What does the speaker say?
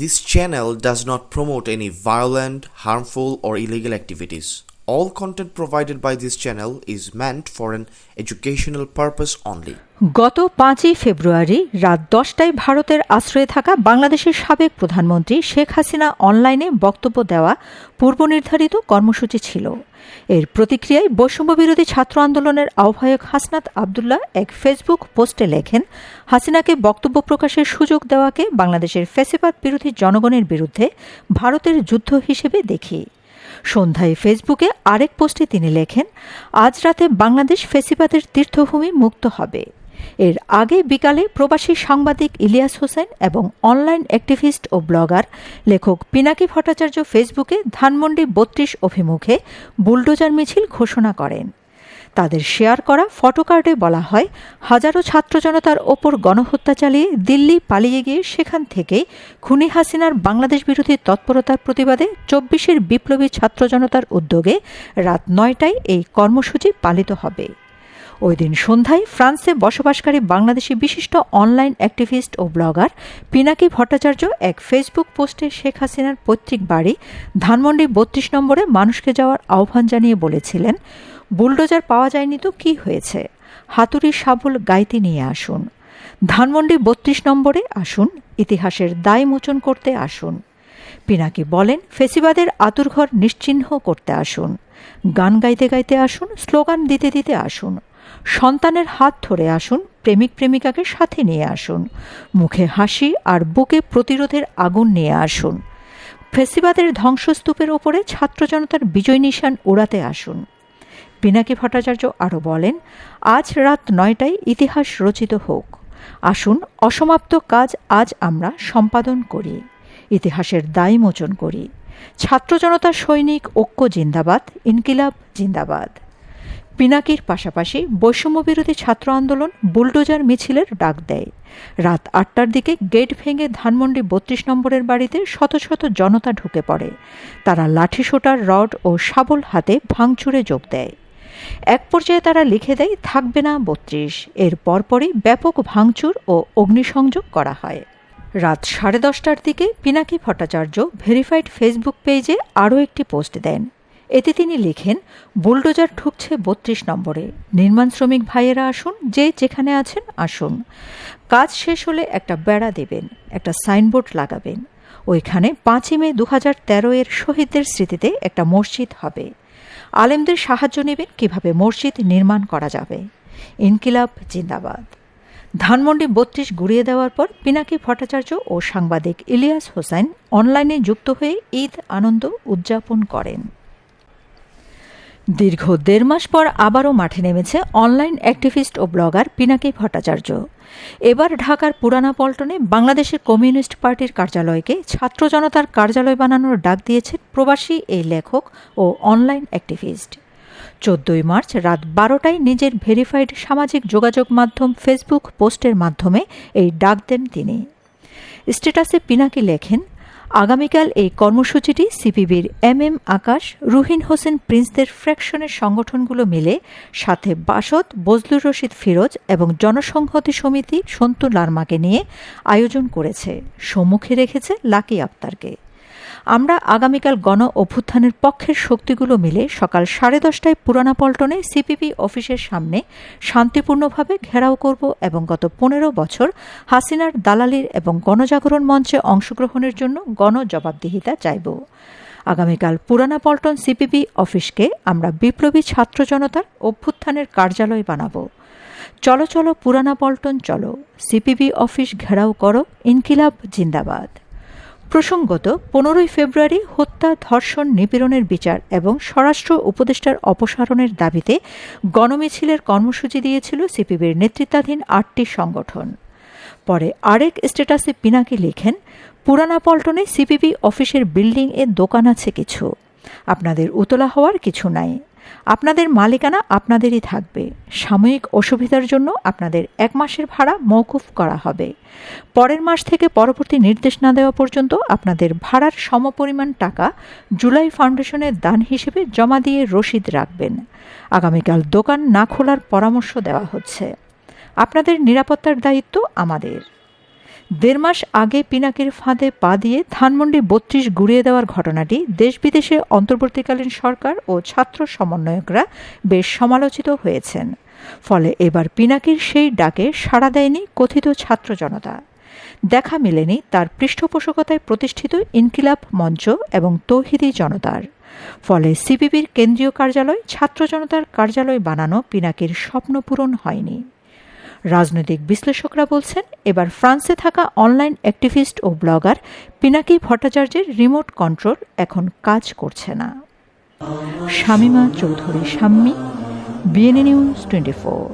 This channel does not promote any violent, harmful, or illegal activities. All content provided by this channel is meant for an educational purpose only. গত পাঁচই ফেব্রুয়ারি রাত দশটায় ভারতের আশ্রয়ে থাকা বাংলাদেশের সাবেক প্রধানমন্ত্রী শেখ হাসিনা অনলাইনে বক্তব্য দেওয়া পূর্বনির্ধারিত কর্মসূচি ছিল এর প্রতিক্রিয়ায় বৈষম্য বিরোধী ছাত্র আন্দোলনের আহ্বায়ক হাসনাত আবদুল্লাহ এক ফেসবুক পোস্টে লেখেন, হাসিনাকে বক্তব্য প্রকাশের সুযোগ দেওয়াকে বাংলাদেশের ফেসিবাদ বিরোধী জনগণের বিরুদ্ধে ভারতের যুদ্ধ হিসেবে দেখি সন্ধ্যায় ফেসবুকে আরেক পোস্টে তিনি লেখেন, আজ রাতে বাংলাদেশ ফেসিবাদের তীর্থভূমি মুক্ত হবে। এর আগে বিকালে প্রবাসী সাংবাদিক ইলিয়াস হোসেন এবং অনলাইন অ্যাক্টিভিস্ট ও ব্লগার লেখক পিনাকি ভট্টাচার্য ফেসবুকে ধানমন্ডি বত্রিশ অভিমুখে বুলডোজার মিছিল ঘোষণা করেন। তাদের শেয়ার করা ফটোকার্ডে বলা হয়, হাজারো ছাত্র জনতার ওপর গণহত্যা চালিয়ে দিল্লি পালিয়ে গিয়ে সেখান থেকে খুনি হাসিনার বাংলাদেশ বিরোধী তৎপরতার প্রতিবাদে চব্বিশের বিপ্লবী ছাত্র জনতার উদ্যোগে রাত নয়টায় এই কর্মসূচি পালিত হবে। ওই দিন সন্ধ্যায় ফ্রান্সে বসবাসকারী বাংলাদেশি বিশিষ্ট অনলাইন অ্যাক্টিভিস্ট ও ব্লগার পিনাকি ভট্টাচার্য এক ফেসবুক পোস্টে শেখ হাসিনার পৈতৃক বাড়ি ধানমন্ডি বত্রিশ নম্বরে মানুষকে যাওয়ার আহ্বান জানিয়ে বলেছিলেন, বুলডোজার পাওয়া যায়নি তো কি হয়েছে? হাতুড়ি সাবল গাইতে নিয়ে আসুন। ধানমন্ডি বত্রিশ নম্বরে আসুন, ইতিহাসের দায় মোচন করতে আসুন পিনাকি বলেন, ফেসিবাদের আতুরঘর নিশ্চিহ্ন করতে আসুন। গান গাইতে গাইতে আসুন, স্লোগান দিতে দিতে আসুন। সন্তানের হাত ধরে আসুন, প্রেমিক প্রেমিকাকে সাথে নিয়ে আসুন। মুখে হাসি আর বুকে প্রতিরোধের আগুন নিয়ে আসুন। ফেসিবাদের ধ্বংসস্তূপের ওপরে ছাত্র জনতার বিজয় নিশান উড়াতে আসুন। পিনাকি ভট্টাচার্য আরও বলেন, আজ রাত নয়টায় ইতিহাস রচিত হোক। আসুন, অসমাপ্ত কাজ আজ আমরা সম্পাদন করি। ইতিহাসের দায় মোচন করি। ছাত্র জনতা সৈনিক ঐক্য জিন্দাবাদ, ইনকিলাব জিন্দাবাদ। পিনাকির পাশাপাশি বৈষম্যবিরোধী ছাত্র আন্দোলন, বুলডোজার মিছিলের ডাক দেয়। রাত আটটার দিকে গেট ভেঙে ধানমন্ডি বত্রিশ নম্বরের বাড়িতে শত শত জনতা ঢুকে পড়ে। তারা লাঠি লাঠিসোটার রড ও শাবল হাতে ভাঙচুরে যোগ দেয়। এক পর্যায়ে তারা লিখে দেয়, থাকবে না বত্রিশ। এর পরপরই ব্যাপক ভাঙচুর ও অগ্নিসংযোগ করা হয়। রাত সাড়ে দশটার দিকে পিনাকি ভট্টাচার্য ভেরিফাইড ফেসবুক পেজে আরও একটি পোস্ট দেন। এতে তিনি লেখেন, বুলডোজার ঠুকছে বত্রিশ নম্বরে। নির্মাণ শ্রমিক ভাইয়েরা আসুন, যে যেখানে আছেন, আসুন। কাজ শেষ হলে একটা বেড়া দেবেন, একটা সাইনবোর্ড লাগাবেন। ওইখানে পাঁচই মে দু হাজার তেরো এর শহীদদের স্মৃতিতে একটা মসজিদ হবে। আলেমদের সাহায্য নেবেন কীভাবে মসজিদ নির্মাণ করা যাবে। ইনকিলাব জিন্দাবাদ। ধানমন্ডি বত্রিশ গুড়িয়ে দেওয়ার পর পিনাকি ভট্টাচার্য ও সাংবাদিক ইলিয়াস হোসেন অনলাইনে যুক্ত হয়ে ঈদ আনন্দ উদযাপন করেন। দীর্ঘ দেড় মাস পর আবারও মাঠে নেমেছে অনলাইন অ্যাক্টিভিস্ট ও ব্লগার পিনাকি ভট্টাচার্য। এবার ঢাকার পুরানা পল্টনে বাংলাদেশের কমিউনিস্ট পার্টির কার্যালয়কে ছাত্র জনতার কার্যালয় বানানোর ডাক দিয়েছেন প্রবাসী এই লেখক ও অনলাইন অ্যাক্টিভিস্ট। চোদ্দই মার্চ রাত বারোটায় নিজের ভেরিফাইড সামাজিক যোগাযোগ মাধ্যম ফেসবুক পোস্টের মাধ্যমে এই ডাক দেন তিনি। স্ট্যাটাসে পিনাকি লেখেন আগামীকাল এই কর্মসূচিটি সিপিবির এম এম আকাশ, রুহিন হোসেন প্রিন্সদের ফ্র্যাকশনের সংগঠনগুলো মিলে সাথে বাসদ, বজলুর রশিদ ফিরোজ এবং জনসংহতি সমিতি সন্তু লার্মাকে নিয়ে আয়োজন করেছে। সম্মুখে রেখেছে লাকি আক্তারকে। আমরা আগামীকাল গণ অভ্যুত্থানের পক্ষের শক্তিগুলো মিলে সকাল সাড়ে দশটায় পুরানা পল্টনে সিপিপি অফিসের সামনে শান্তিপূর্ণভাবে ঘেরাও করব এবং গত পনেরো বছর হাসিনার দালালির এবং গণজাগরণ মঞ্চে অংশগ্রহণের জন্য গণ জবাবদিহিতা চাইব। আগামীকাল পুরানা পল্টন সিপিপি অফিসকে আমরা বিপ্লবী ছাত্র জনতার অভ্যুত্থানের কার্যালয় বানাবো। চলো চলো পুরানা পল্টন চলো। সিপিবি অফিস ঘেরাও করো। ইনকিলাব জিন্দাবাদ। প্রসঙ্গত, পনেরোই ফেব্রুয়ারি হত্যা, ধর্ষণ, নিপীড়নের বিচার এবং স্বরাষ্ট্র উপদেষ্টার অপসারণের দাবিতে গণমিছিলের কর্মসূচি দিয়েছিল সিপিবির নেতৃত্বাধীন আটটি সংগঠন। পরে আরেক স্ট্যাটাসে পিনাকি লিখেন, পুরানা পল্টনে সিপিবি অফিসের বিল্ডিং এ দোকান আছে কিছু। আপনাদের উতলা হওয়ার কিছু নাই। আপনাদের মালিকানা আপনাদেরই থাকবে। সাময়িক অসুবিধার জন্য আপনাদের এক মাসের ভাড়া মৌকুফ করা হবে। পরের মাস থেকে পরবর্তী নির্দেশ না দেওয়া পর্যন্ত আপনাদের ভাড়ার সমপরিমাণ টাকা জুলাই ফাউন্ডেশনের দান হিসেবে জমা দিয়ে রসিদ রাখবেন। আগামীকাল দোকান না খোলার পরামর্শ দেওয়া হচ্ছে। আপনাদের নিরাপত্তার দায়িত্ব আমাদের। দেড় মাস আগে পিনাকির ফাঁদে পা দিয়ে ধানমন্ডি বত্রিশ গুড়িয়ে দেওয়ার ঘটনাটি দেশ বিদেশে অন্তর্বর্তীকালীন সরকার ও ছাত্র সমন্বয়করা বেশ সমালোচিত হয়েছেন। ফলে এবার পিনাকির সেই ডাকে সাড়া দেয়নি কথিত ছাত্র জনতা। দেখা মেলেনি তার পৃষ্ঠপোষকতায় প্রতিষ্ঠিত ইনকিলাব মঞ্চ এবং তৌহিদি জনতার। ফলে সিপিবির কেন্দ্রীয় কার্যালয় ছাত্র জনতার কার্যালয় বানানো পিনাকির স্বপ্ন পূরণ হয়নি। রাজনৈতিক বিশ্লেষকরা বলছেন, এবার ফ্রান্সে থাকা অনলাইন অ্যাক্টিভিস্ট ও ব্লগার পিনাকি ভট্টাচার্যের রিমোট কন্ট্রোল এখন কাজ করছে না। Shamima Chowdhury, Shammi, BNA news twenty four.